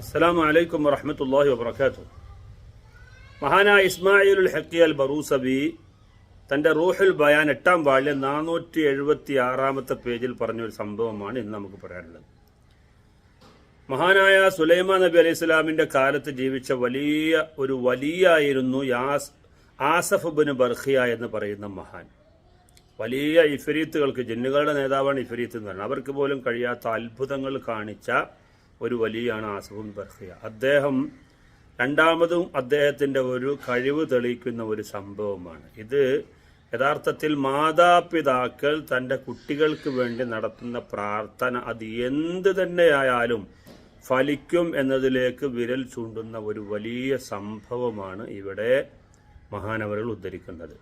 അസ്സലാമു അലൈക്കും വറഹമത്തല്ലാഹി വബറകാതുഹു. മഹാനായ ഇസ്മായിലുൽ ഹക്കി അൽ ബറൂസബി തന്റെ റൂഹുൽ ബയാൻ എട്ടാം വാളിലെ നാനൂറ്റി എഴുപത്തി ആറാമത്തെ പേജിൽ പറഞ്ഞൊരു സംഭവമാണ് ഇന്ന് നമുക്ക് പറയാനുള്ളത്. മഹാനായ സുലൈമാൻ നബി അലൈഹി സ്വലാമിന്റെ കാലത്ത് ജീവിച്ച വലിയ ഒരു വലിയായിരുന്നു യാസ് ആസഫ് ബിൻ ബർഹിയ എന്ന് പറയുന്ന മഹാൻ. വലിയ ഇഫരീത്തുകൾക്ക് ജിന്നുകളുടെ നേതാവാണ് ഇഫരീത്ത് എന്ന് പറയുന്നത്. അവർക്ക് പോലും കഴിയാത്ത അത്ഭുതങ്ങൾ കാണിച്ച ഒരു വലിയാണ് ആസഫുൻ ബർഖിയ അദ്ദേഹം രണ്ടാമതും അദ്ദേഹത്തിന്റെ ഒരു കഴിവ് തെളിയിക്കുന്ന ഒരു സംഭവമാണ്. ഇത് യഥാർത്ഥത്തിൽ മാതാപിതാക്കൾ തന്റെ കുട്ടികൾക്ക് വേണ്ടി നടത്തുന്ന പ്രാർത്ഥന. അത് എന്ത് തന്നെയായാലും ഫലിക്കും എന്നതിലേക്ക് വിരൽ ചൂണ്ടുന്ന ഒരു വലിയ സംഭവമാണ് ഇവിടെ മഹാനവരൾ ഉദ്ധരിക്കുന്നത്.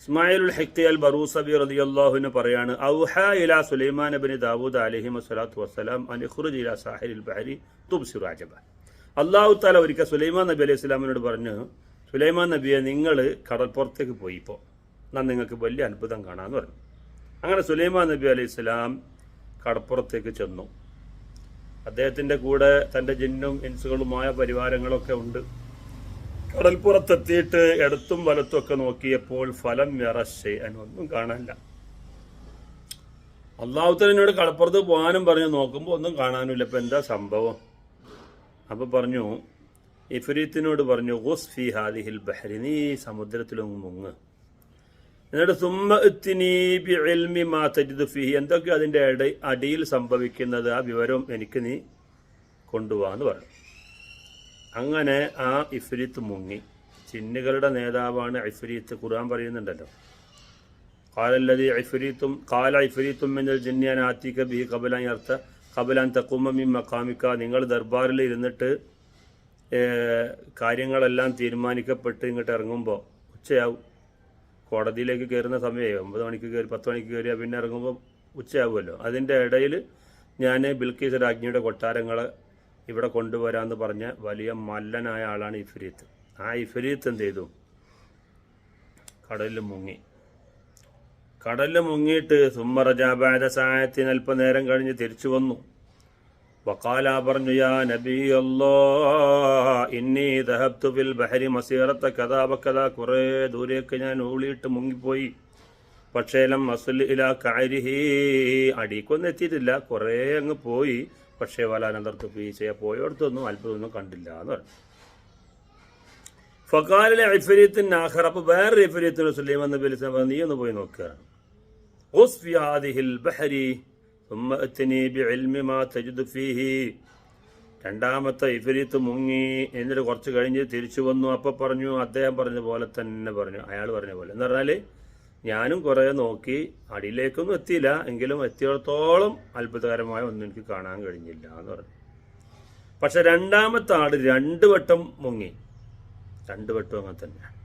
ഇസ്മായിലുൽ ഹക്കി അൽ ബറൂസബി റളിയല്ലാഹുവിന് പറയാണ് ഔഹ ഇല സുലൈമാൻ അബിൻ ദാവൂദ് അലൈഹി വസ്സലാത്തു വസ്സലാം അൻ ഇല സാഹിൽ ബഹരി തുബ്സിറു അജബ അള്ളാഹു താല ഒരിക്കൽ സുലൈമാൻ നബി അലൈഹി സ്വലാമിനോട് പറഞ്ഞു സുലൈമാൻ നബിയെ നിങ്ങൾ കടൽപ്പുറത്തേക്ക് പോയി ഇപ്പോൾ എന്നാൽ നിങ്ങൾക്ക് വലിയ അത്ഭുതം കാണാമെന്ന് പറഞ്ഞു. അങ്ങനെ സുലൈമാൻ നബി അലൈഹി സ്വലാം കടപ്പുറത്തേക്ക് ചെന്നു. അദ്ദേഹത്തിന്റെ കൂടെ തന്റെ ജിന്നും ഇൻസുകളുമായ പരിവാരങ്ങളൊക്കെ ഉണ്ട്. കടൽപ്പുറത്തെത്തിയിട്ട് ഇടത്തും വലത്തും ഒക്കെ നോക്കിയപ്പോൾ ഫലം വേറെ ഒന്നും കാണാനില്ല. അള്ളാഹുത്തലിനോട് കടപ്പുറത്ത് പോകാനും പറഞ്ഞു നോക്കുമ്പോൾ ഒന്നും കാണാനില്ല. ഇപ്പം എന്താ സംഭവം? അപ്പോൾ പറഞ്ഞു ഇഫരീത്തിനോട് പറഞ്ഞു ഗുസ് ഫി ഹാദിഹിൽ ബഹരി നീ സമുദ്രത്തിലൊന്ന് മുങ്ങ്. എന്നിട്ട് സുമ്മ ഇത്തിനി ബി ഇൽമി മാ ഫിഹി. എന്തൊക്കെ അതിന്റെ അടിയിൽ സംഭവിക്കുന്നത് ആ വിവരം എനിക്ക് നീ കൊണ്ടുപോകാന്ന് പറഞ്ഞു. അങ്ങനെ ആ ഇഫ്രീത്ത് മുങ്ങി. ചിന്നുകളുടെ നേതാവാണ് ഇഫ്രീത്ത്. ഖുർആൻ പറയുന്നുണ്ടല്ലോ. കാലല്ലതി ഐഫരീത്തും കാല ഐഫരീത്തും മിന്നൽ ജിന്യാൻ ആത്തിക്ക ബി കബലാൻ അർത്ഥ കബലാൻ തക്കുമ്മി മക്കാമിക്ക നിങ്ങൾ ദർബാറിൽ ഇരുന്നിട്ട് കാര്യങ്ങളെല്ലാം തീരുമാനിക്കപ്പെട്ട് ഇങ്ങോട്ട് ഇറങ്ങുമ്പോൾ ഉച്ചയാവും. കോടതിയിലേക്ക് കയറുന്ന സമയമായി ഒമ്പത് മണിക്ക് കയറി പത്ത് മണിക്ക് കയറിയാൽ പിന്നെ ഇറങ്ങുമ്പോൾ ഉച്ചയാവുമല്ലോ. അതിന്റെ ഇടയിൽ ഞാൻ ബിൽക്കീസ് രാജ്ഞിയുടെ കൊട്ടാരങ്ങളെ ഇവിടെ കൊണ്ടുവരാമെന്ന് പറഞ്ഞ വലിയ മല്ലനായ ആളാണ് ഇഫരീത്ത്. ആ ഇഫരീത്ത് എന്ത് ചെയ്തു? കടലിൽ മുങ്ങി. കടലിൽ മുങ്ങിയിട്ട് സുമ്മറജാബാദ സഹായത്തിന് അല്പനേരം കഴിഞ്ഞ് തിരിച്ചു വന്നു. വക്കാല പറഞ്ഞു യാ നബി ഇന്നി ദഹബ്തു ബിൽ ബഹരി മസീറത്തെ കഥാപക്കഥ കുറേ ദൂരേക്ക് ഞാൻ ഊളിയിട്ട് മുങ്ങിപ്പോയി. പക്ഷേ ലം അസുൽ ഇല കാരിഹി അടിക്കൊന്നും എത്തിയിട്ടില്ല. കുറേ അങ്ങ് പോയി. പക്ഷേ വലാനന്തർത്ത് പീച്ചയെ പോയോടത്തൊന്നും അത്ഭുതമൊന്നും കണ്ടില്ല എന്ന് പറഞ്ഞു. ഫക്കാലിലെ അഫരീത്തിൻ ആഹർ അപ്പോൾ വേറെ അഫരീത്തിന് സുലൈം എന്ന് പേര് നീ ഒന്ന് പോയി നോക്കുകയാണ് രണ്ടാമത്തെ ഇഫരീത്ത് മുങ്ങി. എന്നിട്ട് കുറച്ച് കഴിഞ്ഞ് തിരിച്ചു വന്നു. അപ്പം പറഞ്ഞു അദ്ദേഹം പറഞ്ഞ പോലെ തന്നെ പറഞ്ഞു. അയാൾ പറഞ്ഞ പോലെ. എന്ന് പറഞ്ഞാൽ ഞാനും കുറെ നോക്കി അടിയിലേക്കൊന്നും എത്തിയില്ല. എങ്കിലും എത്തിയിടത്തോളം അത്ഭുതകരമായ ഒന്നും എനിക്ക് കാണാൻ കഴിഞ്ഞില്ല എന്ന് പറഞ്ഞു. പക്ഷെ രണ്ടാമത്തെ ആട് രണ്ട് വട്ടം മുങ്ങി. രണ്ട് വട്ടം അങ്ങനെ തന്നെ.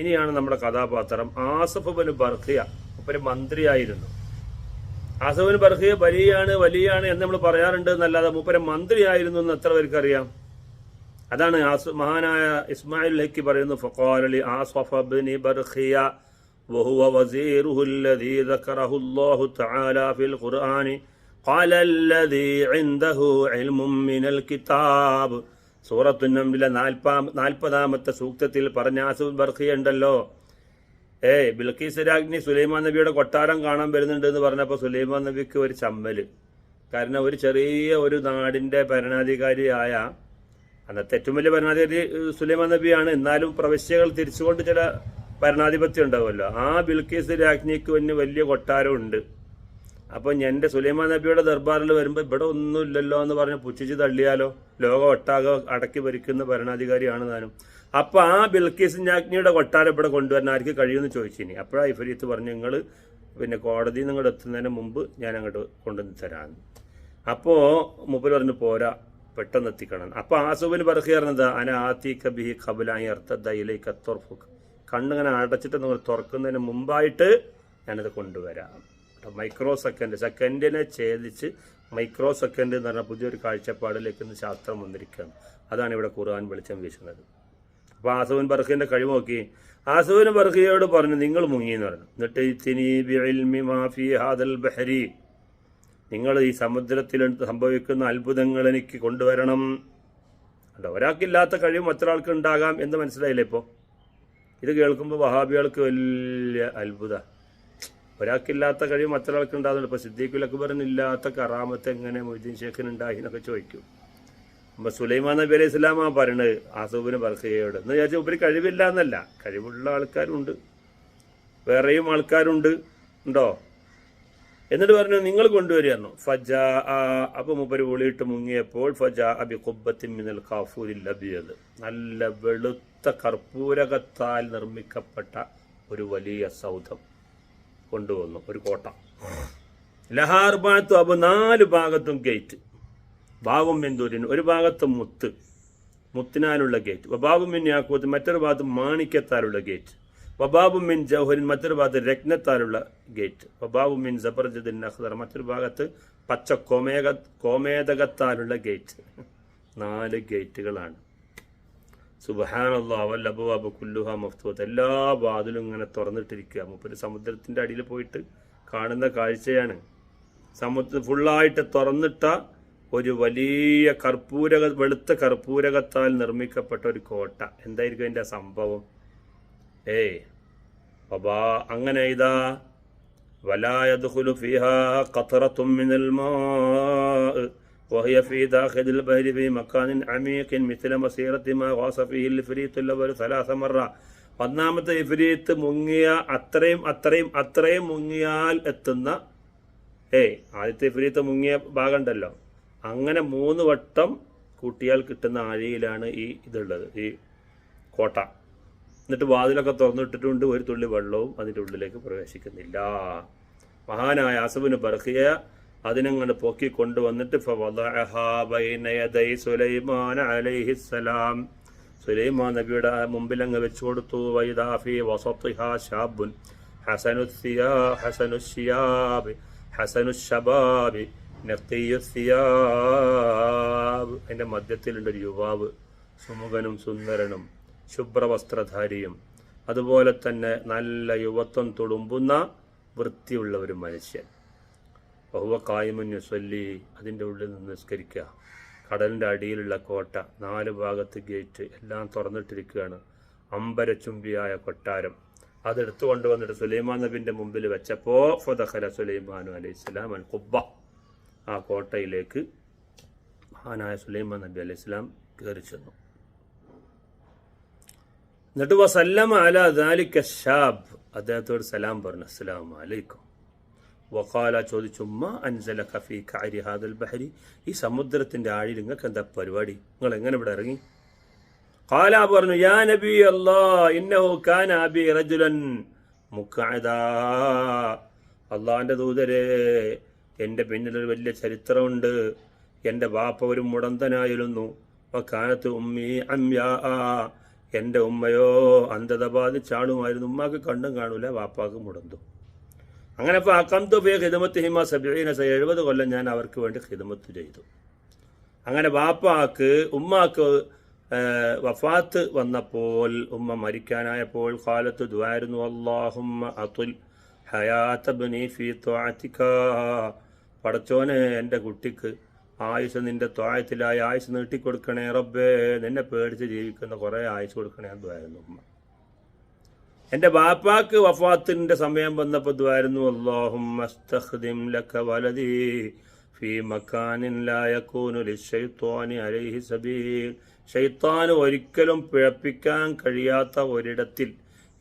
ഇനിയാണ് നമ്മുടെ കഥാപാത്രം ആസഫ് ബർഹിയ. ഒരു മന്ത്രിയായിരുന്നു. ആസഫിന് ബർഖിയ വലിയാണ് വലിയാണ് എന്ന് നമ്മൾ പറയാറുണ്ട് എന്നല്ലാതെ മൂപ്പരെ മന്ത്രിയായിരുന്നു എന്ന് എത്ര പേർക്ക് അറിയാം? അതാണ് ആസ് മഹാനായ ഇസ്മായിൽ ഹക്കി പറയുന്നു ഫക്കോലി ആസഫ ബർഹിയ. وهو وزيره الذي ذكره الله تعالى في القرآن قال الذي عنده علم من الكتاب സൂറത്തു നംലിലെ നാൽപ്പാം നാൽപ്പതാമത്തെ സൂക്തത്തിൽ പറഞ്ഞ ആസുൽ ബർഖിയ ഉണ്ടല്ലോ ഏയ് ബിൽക്കീസ് രാജ്ഞി സുലൈമാൻ നബിയുടെ കൊട്ടാരം കാണാൻ വരുന്നുണ്ട് എന്ന് പറഞ്ഞപ്പോൾ സുലൈമാൻ നബിക്ക് ഒരു ചമ്മല് കാരണം ഒരു ചെറിയ ഒരു നാടിന്റെ ഭരണാധികാരിയായ അന്നത്തെ ഏറ്റവും വലിയ ഭരണാധികാരി ഏഹ്, സുലൈമാൻ നബിയാണ് എന്നാലും പ്രവശ്യകൾ തിരിച്ചുകൊണ്ട് ചില ഭരണാധിപത്യം ഉണ്ടാവുമല്ലോ. ആ ബിൽക്കേസ് രാജ്ഞിക്ക് തന്നെ വലിയ കൊട്ടാരമുണ്ട്. അപ്പൊ എന്റെ സുലൈമാൻ നബിയുടെ ദർബാറിൽ വരുമ്പോൾ ഇവിടെ ഒന്നുമില്ലല്ലോ എന്ന് പറഞ്ഞ് പുച്ഛിച്ച് തള്ളിയാലോ? ലോകം ഒട്ടാകെ അടക്കി ഭരിക്കുന്ന ഭരണാധികാരിയാണ് താനും അപ്പോൾ ആ ബിൽക്കീസ് രാജ്ഞിയുടെ കൊട്ടാരം ഇവിടെ കൊണ്ടുവരാൻ ആർക്ക് കഴിയുമെന്ന് ചോദിച്ചിനി അപ്പോഴാണ് ഇഫരീത്ത് പറഞ്ഞു നിങ്ങൾ പിന്നെ കോടതി നിങ്ങളുടെ എത്തുന്നതിന് മുമ്പ് ഞാൻ അങ്ങോട്ട് കൊണ്ടുവന്ന് തരാമെന്ന് അപ്പോ മുപ്പര് പറഞ്ഞു പോരാ പെട്ടെന്ന് എത്തിക്കണം അപ്പൊ ആസുബിന് പറഞ്ഞത് അന ആത്തി കബിഹി ഖബലായി കത്തോർ അത്തോർഫുക്ക് കണ്ണിങ്ങനെ അടച്ചിട്ട് നിങ്ങൾ തുറക്കുന്നതിന് മുമ്പായിട്ട് ഞാനത് കൊണ്ടുവരാം. മൈക്രോ സെക്കൻഡ് സെക്കൻഡിനെ ഛേദിച്ച് മൈക്രോ സെക്കൻഡ് എന്ന് പറഞ്ഞ പുതിയൊരു കാഴ്ചപ്പാടിലേക്ക് ഇന്ന് ശാസ്ത്രം വന്നിരിക്കുകയാണ്. അതാണ് ഇവിടെ ഖുർആൻ വെളിച്ചം വീശുന്നത്. അപ്പോൾ ആസുവിൻ ബർഖിന്റെ കഴിവ് നോക്കി. ആസുവിൻ ബർഖിയോട് പറഞ്ഞു നിങ്ങൾ മുങ്ങി എന്ന് പറഞ്ഞു. എന്നിട്ട് ഹാദൽ ബഹരി. നിങ്ങൾ ഈ സമുദ്രത്തിൽ സംഭവിക്കുന്ന അത്ഭുതങ്ങൾ എനിക്ക് കൊണ്ടുവരണം. അല്ല ഒരാൾക്കില്ലാത്ത കഴിവ് മറ്റൊരാൾക്ക് ഉണ്ടാകാം എന്ന് മനസ്സിലായില്ലേ ഇപ്പോൾ ഇത് കേൾക്കുമ്പോൾ വഹാബികൾക്ക് വലിയ അത്ഭുത. ഒരാൾക്കില്ലാത്ത കഴിവ് മറ്റൊരാൾക്ക് ഉണ്ടാകുന്നുണ്ട് ഇപ്പോൾ സിദ്ദീഖുൽ അക്ബറിനില്ലാത്ത കറാമത്ത് എങ്ങനെ മൊയ്തീൻ ഷേഖിന് ഉണ്ടായി എന്നൊക്കെ ചോദിക്കും. അപ്പോൾ സുലൈമാൻ നബി അലൈഹി സ്വലാമാ പറയണത് ആസൂബിന് ബർഖയോട് എന്ന് വിചാരിച്ചാൽ ഉപരി കഴിവില്ല എന്നല്ല. കഴിവുള്ള ആൾക്കാരുണ്ട്. വേറെയും ആൾക്കാരുണ്ട്. ഉണ്ടോ? എന്നിട്ട് പറഞ്ഞു നിങ്ങൾ കൊണ്ടുവരികയായിരുന്നു ഫജ അപ്പൊ മുപ്പര് ഒളിയിട്ട് മുങ്ങിയപ്പോൾ ഫജ അബി കുബത്തിൽ മിനൽ നല്ല വെളുത്ത കർപ്പൂരകത്താൽ നിർമ്മിക്കപ്പെട്ട ഒരു വലിയ സൗധം കൊണ്ടുവന്നു. ഒരു കോട്ട. ലഹാർ ഭാഗത്ത് അപ്പൊ നാല് ഭാഗത്തും ഗേറ്റ് ഭാഗം മെന്തൂരിന് ഒരു ഭാഗത്ത് മുത്ത്. മുത്തിനാലുള്ള ഗേറ്റ് വബാബും മിൻ യാക്കൂത്ത് മറ്റൊരു ഭാഗത്ത് മാണിക്യത്താലുള്ള ഗേറ്റ് വബാബും മിൻ ജൗഹരിൻ മറ്റൊരു ഭാഗത്ത് രത്നത്താലുള്ള ഗേറ്റ് വബാബും മിൻ ജബർജദിൻ അഖ്ദർ മറ്റൊരു ഭാഗത്ത് പച്ച കോമേക കോമേതകത്താലുള്ള ഗേറ്റ് നാല് ഗേറ്റുകളാണ് സുബഹാനുള്ള വല്ല അബുവാബ് കുല്ലുഹ മഫ്തൂത്ത് എല്ലാ വാതിലും ഇങ്ങനെ തുറന്നിട്ടിരിക്കുക മുപ്പൊരു സമുദ്രത്തിന്റെ അടിയിൽ പോയിട്ട് കാണുന്ന കാഴ്ചയാണ്. സമുദ്രം ഫുള്ളായിട്ട് തുറന്നിട്ട ഒരു വലിയ കർപ്പൂരക വെളുത്ത കർപ്പൂരകത്താൽ നിർമ്മിക്കപ്പെട്ട ഒരു കോട്ട. എന്തായിരിക്കും എന്റെ സംഭവം? ഏയ് ബാബാ അങ്ങനെ ഇതാ. വലായതുഹുലു ഫിഹ കത്തറ മിനൽ മാ وهي في داخل البحر في مكان عميق مثل مسيرة ما غاص فيه الإفريت الأول ثلاث مرات ഒന്നാമത്തെ ഇഫരീത്ത് മുങ്ങിയ അത്രയും അത്രയും അത്രയും മുങ്ങിയാൽ എത്തുന്ന ഏയ് ആദ്യത്തെ ഇഫരീത്ത് മുങ്ങിയ ഭാഗമുണ്ടല്ലോ അങ്ങനെ മൂന്ന് വട്ടം കൂട്ടിയാൽ കിട്ടുന്ന ആഴിയിലാണ് ഈ ഇതുള്ളത് ഈ കോട്ട എന്നിട്ട് വാതിലൊക്കെ തുറന്നിട്ടിട്ടുണ്ട് ഒരു തുള്ളി വെള്ളവും അതിൻ്റെ ഉള്ളിലേക്ക് പ്രവേശിക്കുന്നില്ല മഹാനായ അസബിന് ബർഹിയ അതിനങ്ങനെ പൊക്കി കൊണ്ടുവന്നിട്ട് സുലൈമാൻ അലൈഹിസ്സലാം സുലൈമാൻ നബിയുടെ മുമ്പിൽ അങ്ങ് വെച്ചു കൊടുത്തു. വൈദാഫി വസത്തിഹാ ഷാബുൻ ഹസനു സിയാ ഹസനു ഷിയാബ് ഹസനു ഷബാബ് നഖിയു സിയാബ്. മധ്യത്തിലുണ്ട് ഒരു യുവാവ്. സുമുഖനും സുന്ദരനും. ശുഭ്രവസ്ത്രധാരിയും. അതുപോലെ തന്നെ നല്ല യുവത്വം തുളുമ്പുന്ന വൃത്തിയുള്ള ഒരു മനുഷ്യൻ. ബഹുവ കായ്മന്യു ചൊല്ലി അതിന്റെ ഉള്ളിൽ നിന്ന് നിസ്കരിക്കുക. കടലിന്റെ അടിയിലുള്ള കോട്ട നാല് ഭാഗത്ത് ഗേറ്റ് എല്ലാം തുറന്നിട്ടിരിക്കുകയാണ്. അമ്പരച്ചുംബിയായ കൊട്ടാരം. അതെടുത്തു കൊണ്ടുവന്നിട്ട് സുലൈമാൻ നബിന്റെ മുമ്പിൽ വെച്ചപ്പോൾ ഫുദഖല സുലൈമാനു അലൈഹി സ്വലാം അൽ കുബ്ബ ആ കോട്ടയിലേക്ക് മഹാനായ സുലൈമാൻ നബി അലൈഹി സ്വലാം കയറി ചെന്നു. എന്നിട്ട് വസല്ലാം അല ദാലിക ഷാബ് അദ്ദേഹത്തോട് സലാം പറഞ്ഞു അസ്സലാമു അലൈക്കും. വഖാല ചോദിച്ചു ഉമ്മ അൻസല ഖഫി കാരി ഹാദൽ ബഹരി? ഈ സമുദ്രത്തിന്റെ ആഴിൽ നിങ്ങൾക്ക് എന്താ പരിപാടി? നിങ്ങൾ എങ്ങനെ ഇവിടെ ഇറങ്ങി? കാല പറഞ്ഞു യാ നബി അല്ലാ ഇന്നഹു കാന അബി റജുലൻ എന്റെ പിന്നിലൊരു വലിയ ചരിത്രമുണ്ട്. എന്റെ ബാപ്പ ഒരു മുടന്തനായിരുന്നു. കാനത്ത് ഉമ്മി അമ്യാ എന്റെ ഉമ്മയോ അന്ധത ബാധിച്ചാണുമായിരുന്നു ഉമ്മാക്ക് കണ്ടും കാണൂല വാപ്പാക്ക് മുടന്തു. അങ്ങനെ അപ്പോൾ അക്കംതു ഫി ഹിദമത്ത് ഹിമ സബീന എഴുപത് കൊല്ലം ഞാൻ അവർക്ക് വേണ്ടി ഹിദമത്ത് ചെയ്തു. അങ്ങനെ വാപ്പാക്ക് ഉമ്മാക്ക് വഫാത്ത് വന്നപ്പോൾ ഉമ്മ മരിക്കാനായപ്പോൾ കാലത്ത് ദ്വാരുന്നു അള്ളാഹുമ്മ അതുൽ ഹയാത്തബ്നി ഫി ത്വാത്തിക്ക പടച്ചോന് എന്റെ കുട്ടിക്ക് ആയുസ് നിന്റെ ത്വായത്തിലായി ആയുസ് നീട്ടിക്കൊടുക്കണേ റബ്ബേ. നിന്നെ പേടിച്ച് ജീവിക്കുന്ന കുറേ ആയുസ് കൊടുക്കണേ എന്നായിരുന്നു ഉമ്മ. എന്റെ ബാപ്പാക്ക് വഫാത്തിന്റെ സമയം വന്നപ്പോൾ ദ്വാരുന്നു അള്ളാഹും ലക്ക ലക ഫീ അലൈഹി സബീൽ. ഷൈത്താന് ഒരിക്കലും പിഴപ്പിക്കാൻ കഴിയാത്ത ഒരിടത്തിൽ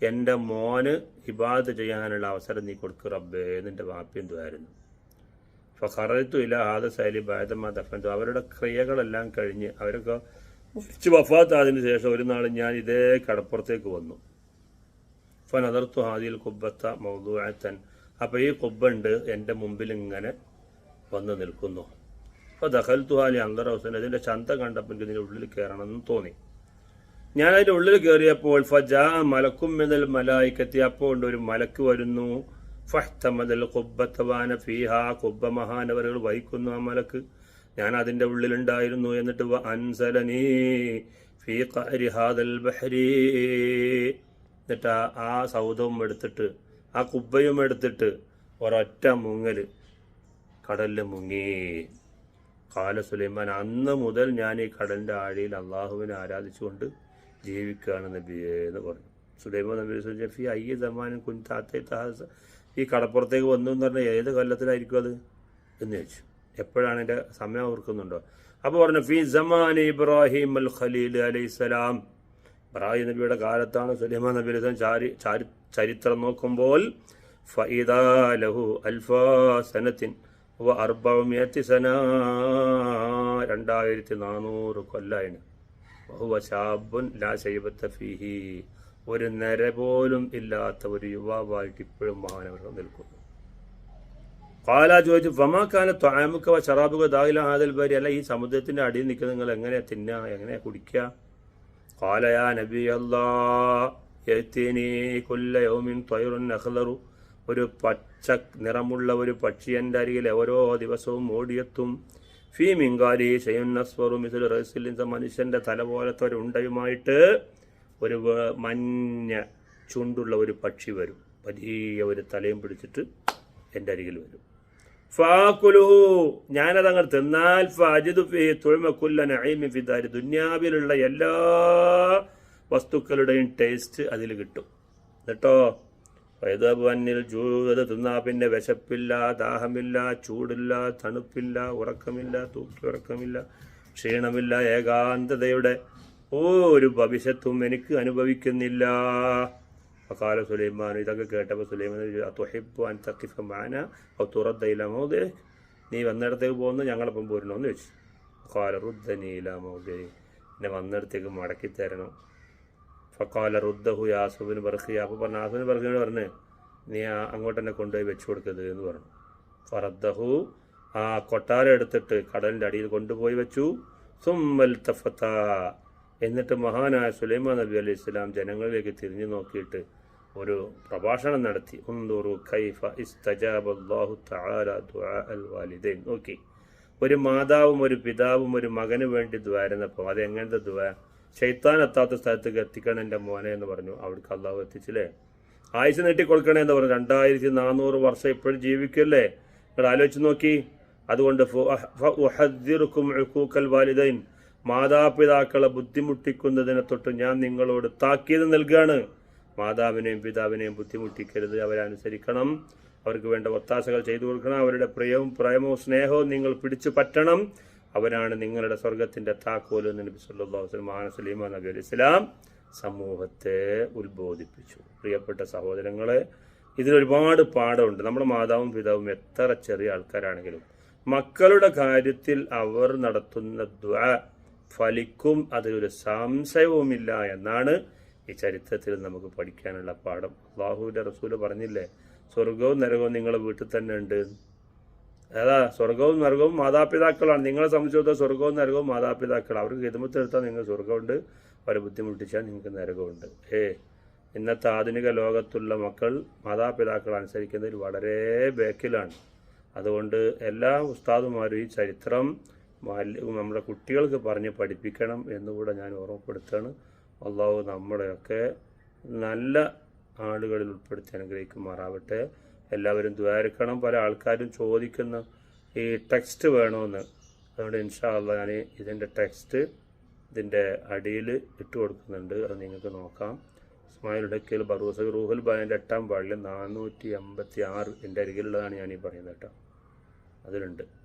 എന്റെ മോന് ഇബാദ് ചെയ്യാനുള്ള അവസരം നീ കൊടുക്കുക റബ്ബേ എന്തുമായിരുന്നു ദ്വാരുന്നു ഫറത്തു ഇല്ല ആദ സൈലി ബാദമാ ദഫന്തു അവരുടെ ക്രിയകളെല്ലാം കഴിഞ്ഞ് അവരൊക്കെ വഫാത്താതിന് ശേഷം ഒരു നാൾ ഞാൻ ഇതേ കടപ്പുറത്തേക്ക് വന്നു. ഫനദർത്തു ഹാദിൽ കുബ്ബത്ത മൗദൂഅത്തൻ അപ്പോൾ ഈ കുബ്ബുണ്ട് എന്റെ മുമ്പിൽ ഇങ്ങനെ വന്ന് നിൽക്കുന്നു. അപ്പോൾ ദഖൽത്തു ഹാലി അന്തർ ഹുസൈൻ അതിന്റെ ചന്ത കണ്ടപ്പോൾ എനിക്ക് ഇതിന്റെ ഉള്ളിൽ കയറണം എന്ന് തോന്നി. ഞാൻ അതിന്റെ ഉള്ളിൽ കയറിയപ്പോൾ ഫജാ മലക്കും മിനൽ മലായിക്കത്തി അപ്പോൾ ഉണ്ട് ഒരു മലക്ക് വരുന്നു. ഫഹ്തമദൽ കുബ്ബത്തവാന ഫീഹ കുബ്ബ മഹാനവറുകൾ വഹിക്കുന്നു ആ മലക്ക്. ഞാൻ അതിന്റെ ഉള്ളിലുണ്ടായിരുന്നു എന്നിട്ട് അൻസലനീ ഫീ ഹാദൽ ബഹരി. എന്നിട്ട് ആ- ആ സൗദവും എടുത്തിട്ട് ആ കുബ്ബയും എടുത്തിട്ട് ഒരൊറ്റ മുങ്ങൽ കടലിൽ മുങ്ങി. കാല സുലൈമാൻ അന്ന് മുതൽ ഞാൻ ഈ കടലിന്റെ ആഴിയിൽ അള്ളാഹുവിനെ ആരാധിച്ചുകൊണ്ട് ജീവിക്കുകയാണ് നബിയെ എന്ന് പറഞ്ഞു. സുലൈമാൻ നബി സുജഫി അയ്യ സമാനും കുഞ്ചാത്ത തഹസ് ഈ കടപ്പുറത്തേക്ക് വന്നു എന്ന് പറഞ്ഞാൽ ഏത് കൊല്ലത്തിലായിരിക്കും അത്? എന്ന് ചോദിച്ചു. എപ്പോഴാണ് എന്റെ സമയം ഓർക്കുന്നുണ്ടോ? അപ്പോൾ പറഞ്ഞു ഫി സമാൻ ഇബ്രാഹിം അൽ ഖലീൽ അലൈഹിസ്സലാം ഇബ്രാഹിം നബിയുടെ കാലത്താണ് സുലൈമാൻ നബി ചാരി ചാരി ചരിത്രം നോക്കുമ്പോൾ ലഹു അൽഫാ സനത്തിൻ വ അർബഅമിയത്തി സന രണ്ടായിരത്തി നാനൂറ് കൊല്ലായിന് ബഹുവശാബുൻ ഫീഹി. ഒരു നര പോലും ഇല്ലാത്ത ഒരു യുവാവായിട്ട് ഇപ്പോഴും മഹാനവർ നിൽക്കുന്നു. പാല ചോദിച്ചു ഫമാക്കാന ത്വാമുക്കവ ഷറാബുക ദാഹില ആദൽ ബരി? അല്ല ഈ സമുദ്രത്തിന്റെ അടിയിൽ നിൽക്കുന്ന നിങ്ങൾ എങ്ങനെയാ തിന്നുക എങ്ങനെയാ കുടിക്കുക? കാലയാ نبي الله യഅ്തിനി كل يوم طير نخلر ഒരു പച്ച നിറമുള്ള ഒരു പക്ഷി എന്റെ അരികിൽ ഓരോ ദിവസവും ഓടിയെത്തും. ഫീ മിങ്കാലി ഷെയ്യുന്നസ്വറും ഇതിൽ റസിലിൻസ മനുഷ്യന്റെ തല പോലത്തെ ഒരു ഉണ്ടയുമായിട്ട് ഒരു മഞ്ഞ ചുണ്ടുള്ള ഒരു പക്ഷി വരും. വലിയ ഒരു തലയും പിടിച്ചിട്ട് എന്റെ അരികിൽ വരും. ഫാക്കുലുഹു ഞാനത് അങ്ങ് തിന്നാൽ ഫഅജിദു ഫീഹി തുഴ്മ കുല്ല നഈമിൻ ഫിദാരി ദുന്യാവിലുള്ള എല്ലാ വസ്തുക്കളുടെയും ടേസ്റ്റ് അതിൽ കിട്ടും. എന്നിട്ടോ? വൈദവന്നിൽ ജൂത തിന്നാ പിന്നെ വിശപ്പില്ല ദാഹമില്ല ചൂടില്ല തണുപ്പില്ല ഉറക്കമില്ല തൂക്കി ഉറക്കമില്ല ക്ഷീണമില്ല ഏകാന്തതയുടെ ഒരു ഭവിഷ്യത്തും എനിക്ക് അനുഭവിക്കുന്നില്ല. ഫക്കാല സുലൈമാൻ ഇതൊക്കെ കേട്ടപ്പോൾ സുലൈമാൻ തൊഹിബ് അൻ തക്കിഫ് മാന ഔ തുറദ്ദയിലാമോ നീ വന്നിടത്തേക്ക് പോകുന്നു ഞങ്ങളപ്പം പോരണോന്ന് ചോദിച്ചു. ഫക്കാല റുദ്ദനീലാമോ എന്നെ വന്നിടത്തേക്ക് മടക്കി തരണം. ഫക്കാല റുദ്ദഹു യാസുബിന് ബർഖിയ അപ്പോൾ പറഞ്ഞു ആസുബിന് ബർഖിയോട് പറഞ്ഞ് നീ അങ്ങോട്ട് തന്നെ കൊണ്ടുപോയി വെച്ചു കൊടുക്കരുത് എന്ന് പറഞ്ഞു. ഫറദ്ദഹു ആ കൊട്ടാരം എടുത്തിട്ട് കടലിന്റെ അടിയിൽ കൊണ്ടുപോയി വെച്ചു. സുമ്മൽ തഫത്ത. എന്നിട്ട് മഹാനായ സുലൈമാൻ നബി അലൈഹി ഇസ്ലാം ജനങ്ങളിലേക്ക് തിരിഞ്ഞു നോക്കിയിട്ട് ഒരു പ്രഭാഷണം നടത്തി. ഉന്ദുറു കൈഫ ഇസ്തജാബല്ലാഹു തആല ദുആ അൽ വാലിദൈൻ. നോക്കി. ഒരു മാതാവും ഒരു പിതാവും ഒരു മകന് വേണ്ടി ദ്വാരുന്നപ്പോൾ അത് എങ്ങനത്തെ ദ്വാ ശൈത്താൻ എത്താത്ത സ്ഥലത്തേക്ക് എത്തിക്കണം എന്റെ മോനെ എന്ന് പറഞ്ഞു. അവിടേക്ക് അള്ളാഹു എത്തിച്ചില്ലേ? ആയുസ് നീട്ടിക്കൊടുക്കണേ എന്ന് പറഞ്ഞു. രണ്ടായിരത്തി നാനൂറ് വർഷം ഇപ്പോഴും ജീവിക്കല്ലേ നിങ്ങൾ ആലോചിച്ച് നോക്കി. അതുകൊണ്ട് മാതാപിതാക്കളെ ബുദ്ധിമുട്ടിക്കുന്നതിനെ തൊട്ട് ഞാൻ നിങ്ങളോട് താക്കീത് നൽകുകയാണ് മാതാവിനെയും പിതാവിനെയും ബുദ്ധിമുട്ടിക്കരുത്. അവരനുസരിക്കണം. അവർക്ക് വേണ്ട ഒത്താശകൾ ചെയ്തു കൊടുക്കണം. അവരുടെ പ്രിയവും പ്രേമവും സ്നേഹവും നിങ്ങൾ പിടിച്ചു പറ്റണം. അവരാണ് നിങ്ങളുടെ സ്വർഗത്തിന്റെ താക്കോൽ എന്ന് നബി സല്ലല്ലാഹു അലൈഹി വസല്ലം മഹാന സലീമ നബി അലൈഹി ഇസ്ലാം സമൂഹത്തെ ഉത്ബോധിപ്പിച്ചു. പ്രിയപ്പെട്ട സഹോദരങ്ങളെ ഇതിലൊരുപാട് പാഠമുണ്ട്. നമ്മുടെ മാതാവും പിതാവും എത്ര ചെറിയ ആൾക്കാരാണെങ്കിലും മക്കളുടെ കാര്യത്തിൽ അവർ നടത്തുന്ന ദ്വാ ഫലിക്കും അതിലൊരു സംശയവുമില്ല എന്നാണ് ഈ ചരിത്രത്തിൽ നമുക്ക് പഠിക്കാനുള്ള പാഠം. അള്ളാഹുവിന്റെ റസൂൽ പറഞ്ഞില്ലേ സ്വർഗവും നരകവും നിങ്ങളെ വീട്ടിൽ തന്നെ ഉണ്ട്. അതാ സ്വർഗവും നരകവും മാതാപിതാക്കളാണ്. നിങ്ങളെ സംബന്ധിച്ചിടത്തോളം സ്വർഗവും നരകവും മാതാപിതാക്കൾ അവർക്ക് ഹിതമത്തെടുത്താൽ നിങ്ങൾ സ്വർഗമുണ്ട് അവരെ ബുദ്ധിമുട്ടിച്ചാൽ നിങ്ങൾക്ക് നരകമുണ്ട് ഏ ഇന്നത്തെ ആധുനിക ലോകത്തുള്ള മക്കൾ മാതാപിതാക്കൾ അനുസരിക്കുന്നതിൽ വളരെ ബേക്കിലാണ്. അതുകൊണ്ട് എല്ലാ ഉസ്താദുമാരും ഈ ചരിത്രം നമ്മുടെ കുട്ടികൾക്ക് പറഞ്ഞ് പഠിപ്പിക്കണം എന്നുകൂടെ ഞാൻ ഓർമ്മപ്പെടുത്തുകയാണ്. അള്ളാഹു നമ്മുടെയൊക്കെ നല്ല ആളുകളിൽ ഉൾപ്പെടുത്തി അനുഗ്രഹിക്കുമാറാവട്ടെ. എല്ലാവരും ദ്വാരക്കണം പല ആൾക്കാരും ചോദിക്കുന്ന ഈ ടെക്സ്റ്റ് വേണമെന്ന് അതുകൊണ്ട് ഇൻഷാ അല്ല ഞാൻ ഇതിന്റെ ടെക്സ്റ്റ് ഇതിന്റെ അടിയിൽ ഇട്ട് കൊടുക്കുന്നുണ്ട്. അത് നിങ്ങൾക്ക് നോക്കാം. ഇസ്മായിൽ ഡക്കൽ ബറൂസ റൂഹുൽ ബാന്റെ എട്ടാം പാളിൽ നാനൂറ്റി അമ്പത്തി ആറ് എന്റെ അരികിലുള്ളതാണ് ഞാനീ പറയുന്നത് കേട്ടോ. അതിലുണ്ട്.